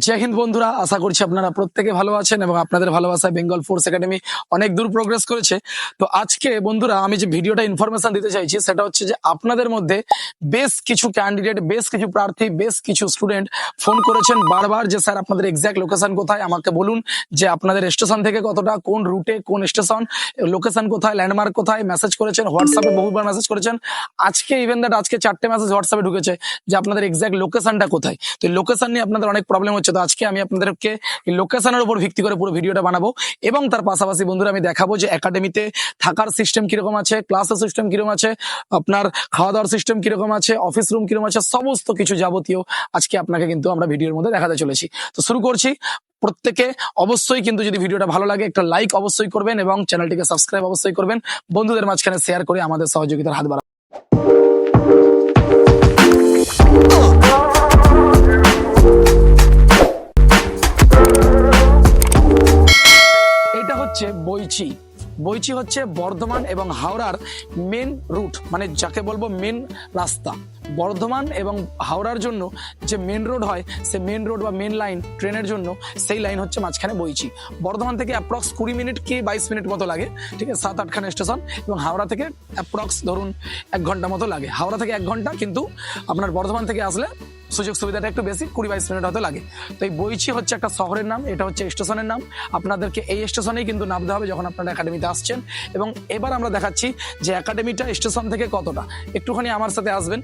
জয় হিন্দ বন্ধুরা, আশা করছি আপনারা প্রত্যেকে ভালো আছেন এবং আপনাদের ভালোবাসায় বেঙ্গল ফোর্স একাডেমি অনেক দূর প্রোগ্রেস করেছে। তো আজকে বন্ধুরা, আমি যে ভিডিওটা ইনফরমেশন দিতে চাইছি, সেটা হচ্ছে যে আপনাদের মধ্যে বেশ কিছু ক্যান্ডিডেট বেশ কিছু প্রার্থী, বেশ কিছু স্টুডেন্ট ফোন করেছেন। বারবার যে, স্যার, আপনাদের এক্স্যাক্ট লোকেশন কোথায়? আমাকে বলুন যে, আপনাদের স্টেশন থেকে কতটা, কোন রুটে কোন স্টেশন লোকেশন কোথায় ল্যান্ডমার্ক কোথায় মেসেজ করেছেন হোয়াটসঅ্যাপে বহুবার মেসেজ করেছেন। আজকে ইভেন দ্যাট আজকে চারটে মেসেজ হোয়াটসঅ্যাপে ঢুকেছে যে, আপনাদের এক্সাক্ট লোকেশনটা কোথায়? তো লোকেশন নিয়ে আপনাদের অনেক প্রবলেম হচ্ছে। তো আজকে আমি আপনাদেরকে লোকেশনের উপর ভিত্তি করে পুরো ভিডিওটা বানাবো এবং তার পাশাপাশি বন্ধুরা আমি দেখাবো যে একাডেমিতে থাকার সিস্টেম কীরকম আছে ক্লাসের সিস্টেম কীরকম আছে, আপনার খাওয়া দাওয়ার সিস্টেম কীরকম আছে অফিস রুম কীরকম আছে, সমস্ত কিছু যাবতীয় আজকে আপনাকে কিন্তু আমরা ভিডিওর মধ্যে দেখাতে চলেছি। তো শুরু করছি। প্রত্যেকে অবশ্যই কিন্তু যদি ভিডিওটা ভালো লাগে, একটা লাইক অবশ্যই করবেন এবং চ্যানেলটিকে সাবস্ক্রাইব অবশ্যই করবেন। বন্ধুদের মাঝখানে শেয়ার করে আমাদের সহযোগিতার হাত বাড়াবেন হচ্ছে বইচি বইচি হচ্ছে বর্ধমান এবং হাওড়ার মেন রুট মানে যাকে বলব মেন রাস্তা। বর্ধমান এবং হাওড়ার জন্য যে মেন রোড হয়, সে মেন রোড বা মেন লাইন ট্রেনের জন্য সেই লাইন হচ্ছে মাঝখানে বইচি বর্ধমান থেকে অ্যাপ্রক্স কুড়ি মিনিট কি বাইশ মিনিট মতো লাগে, ঠিক আছে? সাত আটখানা স্টেশন এবং হাওড়া থেকে অ্যাপ্রক্স ধরুন এক ঘণ্টা মতো লাগে। হাওড়া থেকে এক ঘণ্টা, কিন্তু আপনার বর্ধমান থেকে আসলে সুযোগ সুবিধাটা একটু বেশি, কুড়ি বাইশ মিনিট হয়তো লাগে। তো এই বইচি হচ্ছে একটা শহরের নাম, এটা হচ্ছে স্টেশনের নাম। আপনাদেরকে এই স্টেশনেই কিন্তু নামতে হবে যখন আপনারা একাডেমিতে আসছেন। এবং এবার আমরা দেখাচ্ছি যে একাডেমিটা স্টেশন থেকে কতটা। একটুখানি আমার সাথে আসবেন।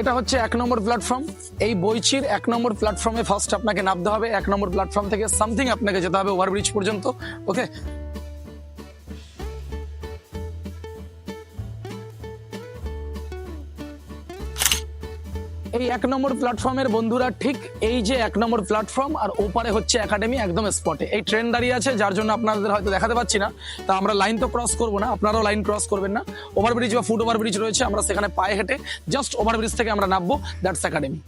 এটা হচ্ছে এক নম্বর প্ল্যাটফর্ম এই বইচির এক নম্বর প্ল্যাটফর্মে ফার্স্ট আপনাকে নামতে হবে। এক নম্বর প্ল্যাটফর্ম থেকে সামথিং আপনাকে যেতে হবে ওভারব্রিজ পর্যন্ত। ওকে এই এক নম্বর প্ল্যাটফর্মের বন্ধুরা ঠিক এই যে এক নম্বর প্ল্যাটফর্ম আর ওপারে হচ্ছে একাডেমি একদম স্পটে এই ট্রেন দাঁড়িয়ে আছে, যার জন্য আপনাদের হয়তো দেখাতে পাচ্ছি না। তা আমরা লাইন তো ক্রস করব না, আপনারাও লাইন ক্রস করবেন না। ওভারব্রিজ বা ফুট ওভারব্রিজ রয়েছে, আমরা সেখানে পায়ে হেঁটে জাস্ট ওভারব্রিজ থেকে আমরা নামবো দ্যাটস একাডেমি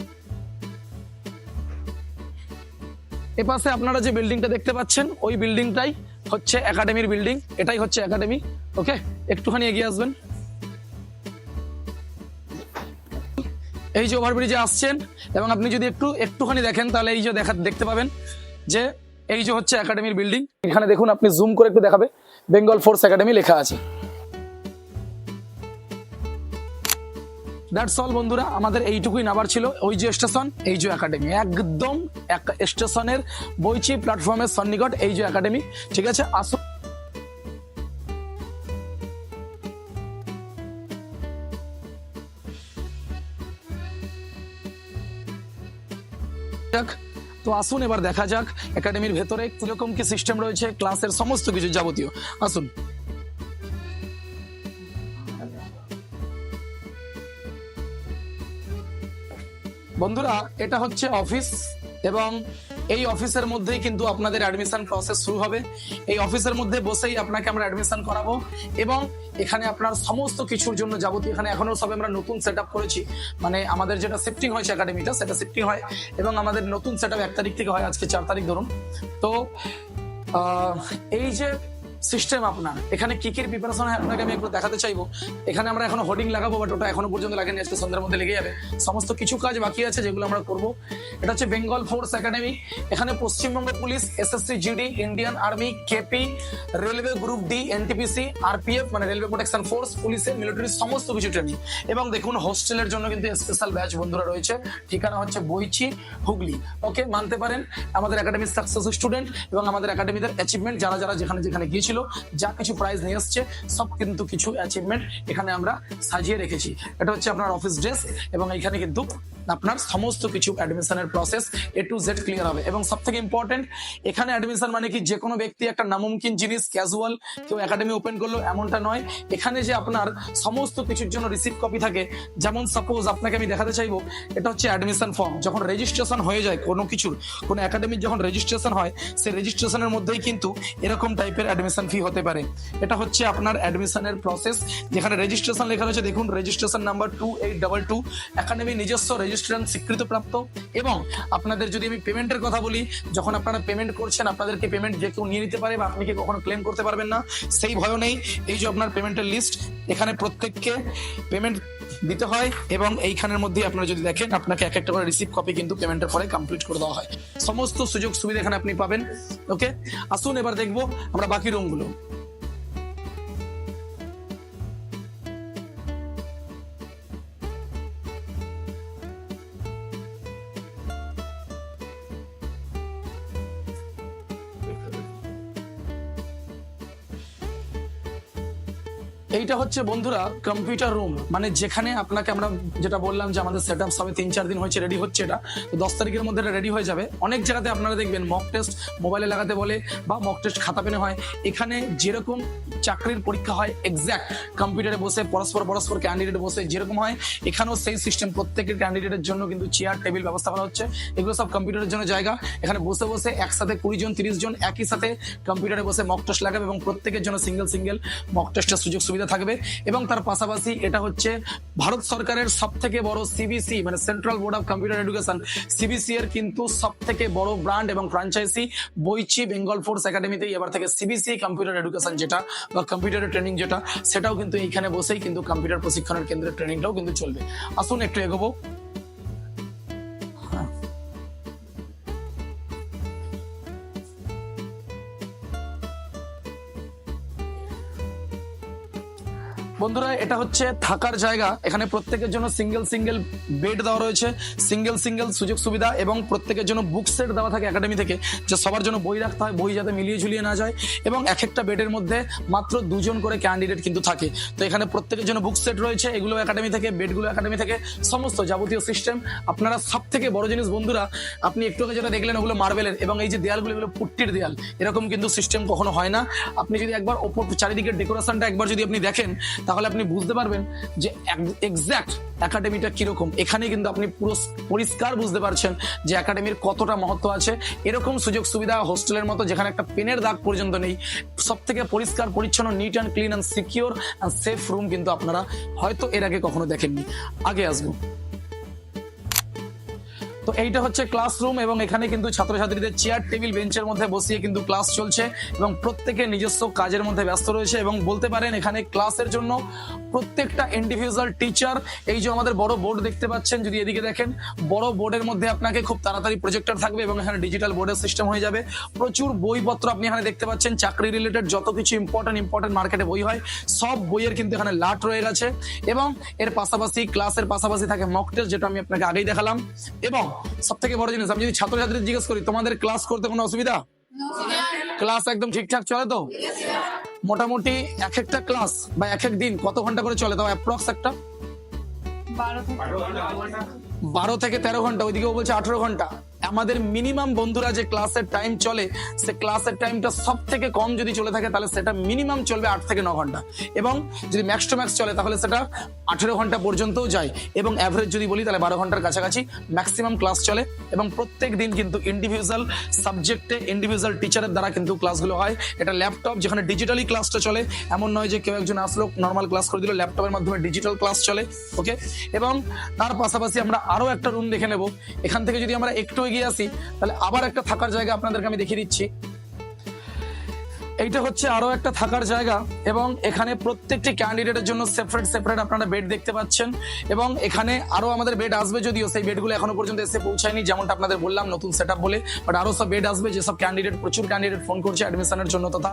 এপাশে আপনারা যে বিল্ডিংটা দেখতে পাচ্ছেন, ওই বিল্ডিংটাই হচ্ছে একাডেমির বিল্ডিং এটাই হচ্ছে একাডেমি ওকে একটুখানি এগিয়ে আসবেন। এই যে ওভারব্রিজে আসছেন, এবং আপনি যদি একটু, একটুখানি দেখেন, তাহলে এই যে দেখা, দেখতে পাবেন যে এই যে হচ্ছে একাডেমির বিল্ডিং এখানে দেখুন, আপনি জুম করে একটু দেখাবে বেঙ্গল ফোর্স একাডেমি লেখা আছে। দ্যাটস অল বন্ধুরা, আমাদের এইটুকুই নাবার ছিল। ওই যে স্টেশন এই যে একাডেমি একদম এক স্টেশনের বইচি প্ল্যাটফর্মের সন্নিকট এই যে একাডেমি ঠিক আছে, আসুন। তো আসুন, এবার দেখা যাক একাডেমির ভেতরে কীরকম কি সিস্টেম রয়েছে ক্লাসের সমস্ত কিছু যাবতীয়। আসুন। বন্ধুরা, এটা হচ্ছে অফিস এবং এই অফিসের মধ্যেই কিন্তু আপনাদের অ্যাডমিশন প্রসেস শুরু হবে। এই অফিসের মধ্যে বসেই আপনাকে আমরা অ্যাডমিশন করাবো এবং এখানে আপনার সমস্ত কিছুর জন্য যাবতীয়, এখানে এখনও সবে আমরা নতুন সেট করেছি। মানে আমাদের যেটা শিফটিং হয়েছে একাডেমিটা সেটা শিফটিং হয় এবং আমাদের নতুন সেট এক তারিখ থেকে হয় আজকে চার তারিখ ধরুন। তো এই যে সিস্টেম আপনার। এখানে কি কি প্রিপারেশন আপনাকে আমি একটু দেখাতে চাইব। এখানে আমরা এখনও হোর্ডিং লাগাবো বাট ওটা এখনও পর্যন্ত লাগেনি। আজকে সন্ধ্যার মধ্যে লেগে যাবে। সমস্ত কিছু কাজ বাকি আছে যেগুলো আমরা করব। এটা হচ্ছে বেঙ্গল ফোর্স একাডেমি এখানে Paschimbanga police SSC GD Indian army KP railway group D NTPC RPF মানে রেলওয়ে প্রোটেকশন ফোর্স পুলিশের মিলিটারি সমস্ত কিছু ট্রেনিং এবং দেখুন হোস্টেলের জন্য কিন্তু স্পেশাল ব্যাচ বন্ধুরা রয়েছে। ঠিকানা হচ্ছে বইচি হুগলি। ওকে মানতে পারেন। আমাদের একাডেমির সাকসেস স্টুডেন্ট এবং আমাদের একাডেমিদের অ্যাচিভমেন্ট যারা যারা যেখানে যেখানে গিয়েছিল যা কিছু প্রাইজ নিয়ে এসছে, সব কিন্তু কিছু অ্যাচিভমেন্ট এখানে আমরা সাজিয়ে রেখেছি। এটা হচ্ছে আপনার অফিস ড্রেস এবং এখানে কিন্তু আপনার সমস্ত কিছু অ্যাডমিশনের process A to Z clear হবে। এবং সব থেকে ইম্পর্টেন্ট এখানে অ্যাডমিশন মানে কি? যে কোনো ব্যক্তি একটা নামুমকিন জিনিস ক্যাজুয়াল কেউ একাডেমি ওপেন করল, এমনটা নয়। এখানে যে আপনার সমস্ত কিছুর জন্য রিসিভ কপি থাকে, যেমন সাপোজ আপনাকে আমি দেখাতে চাইব, এটা হচ্ছে অ্যাডমিশন ফর্ম যখন রেজিস্ট্রেশন হয়ে যায় কোনো কিছুর, কোনো একাডেমির যখন রেজিস্ট্রেশন হয় সেই রেজিস্ট্রেশনের মধ্যেই কিন্তু এরকম টাইপের অ্যাডমিশন ফি হতে পারে। এটা হচ্ছে আপনার অ্যাডমিশনের প্রসেস যেখানে রেজিস্ট্রেশন লেখা রয়েছে, দেখুন registration number two eight double two academy নিজস্ব রেজিস্ট্রেশন স্বীকৃতপ্রাপ্ত, এবং আপনাদের যদি আমি পেমেন্টের কথা বলি, যখন আপনারা পেমেন্ট করছেন, আপনাদেরকে পেমেন্ট যে কেউ নিয়ে নিতে পারে বা আপনি কি কখনো ক্লেম করতে পারবেন না, সেই ভয় নেই। এই যে আপনার পেমেন্টের লিস্ট এখানে প্রত্যেককে পেমেন্ট দিতে হয়, এবং এইখানের মধ্যে আপনারা যদি দেখেন, আপনাকে এক একটা করে রিসিভ কপি কিন্তু পেমেন্টের পরে কমপ্লিট করে দেওয়া হয়। সমস্ত সুযোগ সুবিধা এখানে আপনি পাবেন ওকে আসুন এবার দেখব আমরা বাকি রুমগুলো এইটা হচ্ছে বন্ধুরা কম্পিউটার রুম মানে যেখানে আপনাকে আমরা যেটা বললাম যে আমাদের সেট আপ সবে তিন চার দিন হয়েছে রেডি হচ্ছে এটা। তো দশ তারিখের মধ্যে এটা রেডি হয়ে যাবে। অনেক জায়গাতে আপনারা দেখবেন মক টেস্ট মোবাইলে লাগাতে বলে বা মক টেস্ট খাতা পেনে হয়। এখানে যেরকম চাকরির পরীক্ষা হয় এক্স্যাক্ট কম্পিউটারে বসে, পরস্পর পরস্পর ক্যান্ডিডেট বসে যেরকম হয়, এখানেও সেই সিস্টেম প্রত্যেকের ক্যান্ডিডেটের জন্য কিন্তু চেয়ার টেবিল ব্যবস্থা করা হচ্ছে। এগুলো সব কম্পিউটারের জন্য জায়গা। এখানে বসে বসে একসাথে কুড়ি জন, তিরিশ জন একই সাথে কম্পিউটারে বসে মক টেস্ট লাগাবে এবং প্রত্যেকের জন্য সিঙ্গেল সিঙ্গেল মক টেস্টের সুযোগ সুবিধা থাকবে এবং তার পাশাপাশি এটা হচ্ছে ভারত সরকারের সব থেকে বড় সিবিসি মানে central board of computer education CBC এর কিন্তু সব থেকে বড় ব্র্যান্ড এবং ফ্রাঞ্চাইজি বইচি বেঙ্গল ফোর্স একাডেমিতে এবার থেকে সিবিসি কম্পিউটার এডুকেশন যেটা, বা কম্পিউটারের ট্রেনিং যেটা, সেটাও কিন্তু এইখানে বসেই কিন্তু কম্পিউটার প্রশিক্ষণের কেন্দ্রের ট্রেনিংটাও কিন্তু চলবে। আসুন একটু এগোবো। বন্ধুরা, এটা হচ্ছে থাকার জায়গা। এখানে প্রত্যেকের জন্য সিঙ্গেল সিঙ্গেল বেড দেওয়া রয়েছে। সিঙ্গেল সিঙ্গেল সুযোগ সুবিধা এবং প্রত্যেকের জন্য বুক সেট দেওয়া থাকে একাডেমি থেকে, যে সবার জন্য বই রাখতে হয়, বই যাতে মিলিয়ে ঝুলিয়ে না যায় এবং এক একটা বেডের মধ্যে মাত্র দুজন করে ক্যান্ডিডেট কিন্তু থাকে। তো এখানে প্রত্যেকের জন্য বুক সেট রয়েছে, এগুলো একাডেমি থেকে বেডগুলো একাডেমি থেকে, সমস্ত যাবতীয় সিস্টেম আপনারা সব থেকে বড় জিনিস বন্ধুরা, আপনি একটু আগে যেটা দেখলেন ওগুলো মার্বেলের এবং এই যে দেয়ালগুলো, এগুলো পুট্টির দেয়াল, এরকম কিন্তু সিস্টেম কখনো হয় না। আপনি যদি একবার ওপর চারিদিকের ডেকোরেশনটা একবার যদি আপনি দেখেন, তাহলে আপনি বুঝতে পারবেন যে এক্স্যাক্ট একাডেমিটা কীরকম। এখানে কিন্তু আপনি পুরো পরিষ্কার বুঝতে পারছেন যে একাডেমির কতটা মহত্ব আছে। এরকম সুযোগ সুবিধা হোস্টেলের মতো যেখানে একটা পেনের দাগ পর্যন্ত নেই সব থেকে পরিষ্কার, পরিচ্ছন্ন neat and clean and secure and safe room কিন্তু আপনারা হয়তো এর আগে কখনো দেখেননি। আগে আসব। তো এইটা হচ্ছে ক্লাসরুম এবং এখানে কিন্তু ছাত্রছাত্রীদের চেয়ার টেবিল বেঞ্চের মধ্যে বসিয়ে কিন্তু ক্লাস চলছে এবং প্রত্যেকে নিজস্ব কাজের মধ্যে ব্যস্ত রয়েছে এবং বলতে পারেন এখানে ক্লাসের জন্য প্রত্যেকটা ইন্ডিভিজুয়াল টিচার এই যে আমাদের বড় বোর্ড দেখতে পাচ্ছেন, যদি এদিকে দেখেন, বড় বোর্ডের মধ্যে আপনাকে খুব তাড়াতাড়ি প্রজেক্টর থাকবে এবং এখানে ডিজিটাল বোর্ডের সিস্টেম হয়ে যাবে। প্রচুর বইপত্র আপনি এখানে দেখতে পাচ্ছেন, চাকরি রিলেটেড যত কিছু ইম্পর্টেন্ট ইম্পর্টেন্ট মার্কেটে বই হয়, সব বইয়ের কিন্তু এখানে লাট রয়ে গেছে এবং এর পাশাপাশি ক্লাসের পাশাপাশি থাকে মক টেস্ট যেটা আমি আপনাকে আগেই দেখালাম এবং সব থেকে বড় জিনিস আমি যদি ছাত্রছাত্রীদের জিজ্ঞেস করি তোমাদের ক্লাস করতে কোনো অসুবিধা? ক্লাস একদম ঠিকঠাক চলে তো? মোটামুটি এক একটা ক্লাস বা এক এক দিন কত ঘণ্টা করে চলে? তাও অ্যাপ্রক্স একটা? বারো থেকে তেরো ঘণ্টা। ওইদিকেও বলছে আঠেরো ঘণ্টা। আমাদের মিনিমাম বন্ধুরা যে ক্লাসের টাইম চলে, সে ক্লাসের টাইমটা সব থেকে কম যদি চলে থাকে, তাহলে সেটা মিনিমাম চলবে আট থেকে ন ঘণ্টা। এবং যদি ম্যাক্স টু ম্যাক্স চলে, তাহলে সেটা আঠেরো ঘণ্টা পর্যন্তও যায়। এবং অ্যাভারেজ যদি বলি, তাহলে বারো ঘণ্টার কাছাকাছি ম্যাক্সিমাম ক্লাস চলে। এবং প্রত্যেক দিন কিন্তু ইন্ডিভিজুয়াল সাবজেক্টে ইন্ডিভিজুয়াল টিচারের দ্বারা কিন্তু ক্লাসগুলো হয়। এটা ল্যাপটপ যেখানে ডিজিটালি ক্লাসটা চলে। এমন নয় যে কেউ একজন আসলো নর্মাল ক্লাস করে দিল ল্যাপটপের মাধ্যমে ডিজিটাল ক্লাস চলে ওকে এবং তার পাশাপাশি আমরা আরও একটা রুম দেখে নেব। এখান থেকে যদি আমরা একটু এগিয়ে আসি, তাহলে আবার একটা থাকার জায়গা আপনাদেরকে আমি দেখিয়ে দিচ্ছি। এইটা হচ্ছে আরও একটা থাকার জায়গা এবং এখানে প্রত্যেকটি ক্যান্ডিডেটের জন্য সেপারেট সেপারেট আপনারা বেড দেখতে পাচ্ছেন এবং এখানে আরও আমাদের বেড আসবে যদিও, সেই বেডগুলো এখনও পর্যন্ত এসে পৌঁছায়নি, যেমনটা আপনাদের বললাম, নতুন সেট বলে বাট আরও সব বেড আসবে, যেসব ক্যান্ডিডেট প্রচুর ক্যান্ডিডেট ফোন করছে অ্যাডমিশনের জন্য তথা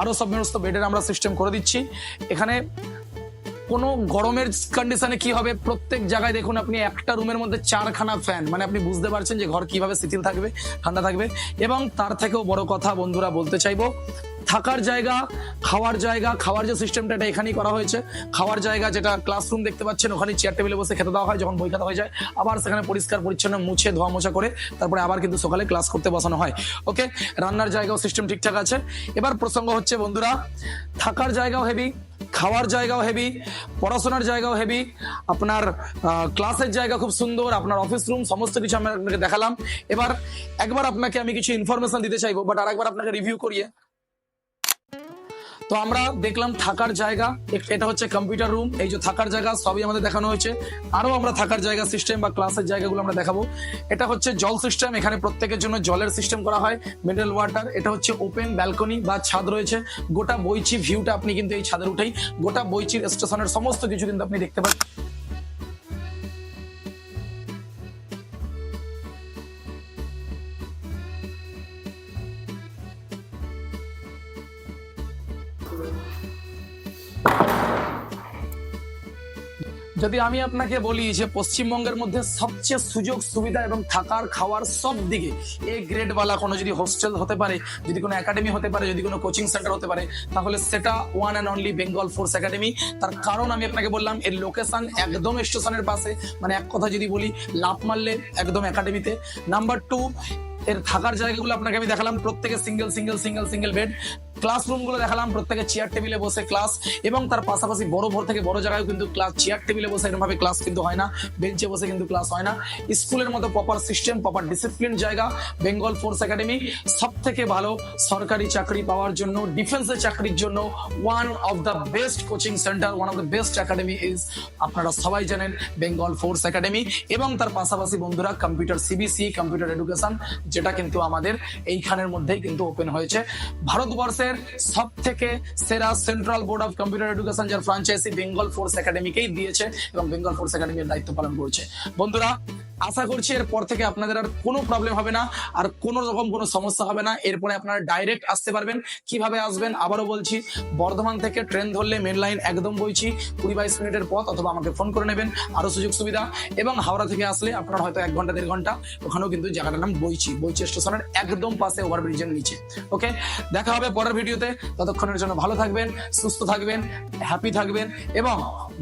আরও সব সমস্ত বেডের আমরা সিস্টেম করে দিচ্ছি। এখানে কোনো গরমের কন্ডিশনে কি হবে? প্রত্যেক জায়গায় দেখুন আপনি একটা রুমের মধ্যে চারখানা ফ্যান মানে আপনি বুঝতে পারছেন যে ঘর কীভাবে শিথিল থাকবে, ঠান্ডা থাকবে। এবং তার থেকেও বড় কথা বন্ধুরা বলতে চাইব, থাকার জায়গা, খাওয়ার জায়গা, খাওয়ার যে সিস্টেমটা এটা এখানেই করা হয়েছে। খাওয়ার জায়গা যেটা ক্লাসরুম দেখতে পাচ্ছেন ওখানে চেয়ার টেবিলে বসে খেতে দেওয়া হয়, যখন বই খাতা হয়ে যায়। আবার সেখানে পরিষ্কার পরিচ্ছন্ন মুছে, ধোয়া মোছা করে, তারপরে আবার কিন্তু সকালে ক্লাস করতে বসানো হয়। ওকে রান্নার জায়গাও সিস্টেম ঠিকঠাক আছে। এবার প্রসঙ্গ হচ্ছে বন্ধুরা, থাকার জায়গাও হেভি খাওয়ার জায়গাও হেভি পড়াশোনার জায়গাও হেভি আপনার ক্লাসের জায়গা খুব সুন্দর, আপনার অফিস রুম সমস্ত কিছু আমি আপনাকে দেখালাম। এবার, একবার আপনাকে আমি কিছু ইনফরমেশন দিতে চাইব বাট আর একবার আপনাকে রিভিউ করিয়ে তো আমরা দেখলাম থাকার জায়গা এটা হচ্ছে কম্পিউটার রুম এই যে থাকার জায়গা সবই আমাদের দেখানো হয়েছে। আরও আমরা থাকার জায়গা সিস্টেম বা ক্লাসের জায়গাগুলো আমরা দেখাবো। এটা হচ্ছে জল সিস্টেম এখানে প্রত্যেকের জন্য জলের সিস্টেম করা হয় মিনারেল ওয়াটার এটা হচ্ছে ওপেন ব্যালকনি বা ছাদ রয়েছে। গোটা বইচি ভিউটা আপনি কিন্তু এই ছাদের উঠেই, গোটা বইচির স্টেশনের সমস্ত কিছু কিন্তু আপনি দেখতে পাচ্ছেন। যদি আমি আপনাকে বলি যে পশ্চিমবঙ্গের মধ্যে সবচেয়ে সুযোগ, সুবিধা এবং থাকার খাওয়ার সব দিকে এ গ্রেড বালা কোনো যদি হোস্টেল হতে পারে, যদি কোনো একাডেমি হতে পারে, যদি কোনো কোচিং সেন্টার হতে পারে, তাহলে সেটা one and only Bengal force academy তার কারণ আমি আপনাকে বললাম, এর লোকেশন একদম স্টেশনের পাশে। মানে এক কথা যদি বলি লাভ মারলে একদম একাডেমিতে নাম্বার টু এর থাকার জায়গাগুলো আপনাকে আমি দেখালাম, প্রত্যেকে single single single single bed ক্লাসরুমগুলো দেখালাম, প্রত্যেকে চেয়ার টেবিলে বসে ক্লাস এবং তার পাশাপাশি বড় ভোর থেকে বড় জায়গায় কিন্তু ক্লাস চেয়ার টেবিলে বসে এরকম ভাবে ক্লাস কিন্তু হয় না বেঞ্চে বসে কিন্তু ক্লাস হয় না। স্কুলের মতো প্রপার সিস্টেম প্রপার ডিসিপ্লিন জায়গা বেঙ্গল ফোর্স একাডেমি সব থেকে ভালো সরকারি চাকরি পাওয়ার জন্য ডিফেন্সের চাকরির জন্য one of the best coaching centre one of the best academy is আপনারা সবাই জানেন বেঙ্গল ফোর্স একাডেমি এবং তার পাশাপাশি বন্ধুরা কম্পিউটার সিবিসি কম্পিউটার এডুকেশন যেটা কিন্তু আমাদের এইখানের মধ্যেই কিন্তু ওপেন হয়েছে। ভারতবর্ষের সব থেকে সেরা central board of computer education, যার ফ্রাঞ্চাইজি বেঙ্গল ফোর্স একাডেমিকেই দিয়েছে এবং বেঙ্গল ফোর্স একাডেমির দায়িত্ব পালন করছে। বন্ধুরা আশা করছি এরপর থেকে আপনাদের আর কোনো প্রবলেম হবে না, আর কোনো রকম কোনো সমস্যা হবে না। এরপরে আপনারা ডাইরেক্ট আসতে পারবেন। কীভাবে আসবেন আবারও বলছি, বর্ধমান থেকে ট্রেন ধরলে মেন লাইন একদম বইছি। কুড়ি বাইশ মিনিটের পথ অথবা আমাকে ফোন করে নেবেন আরও সুযোগ সুবিধা। এবং হাওড়া থেকে আসলে আপনার হয়তো এক ঘণ্টা, দেড় ঘণ্টা ওখানেও কিন্তু জায়গাটার নাম বইছি। বইছি স্টেশনের একদম পাশে ওভারব্রিজের নিচে। ওকে? দেখা হবে পরের ভিডিওতে। ততক্ষণের জন্য ভালো থাকবেন, সুস্থ থাকবেন হ্যাপি থাকবেন এবং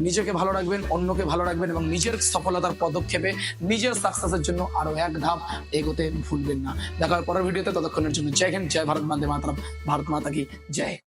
নিজেকে ভালো রাখবেন, অন্যকে ভালো রাখবেন এবং নিজের সফলতার পদক্ষেপে নিজের সাকসেসের জন্য আরও এক ধাপ এগোতে ভুলবেন না। দেখার পরের ভিডিওতে ততক্ষণের জন্য জয় হিন্দ, জয় ভারত বন্দে মাতরম ভারত মাতা কি, জয়।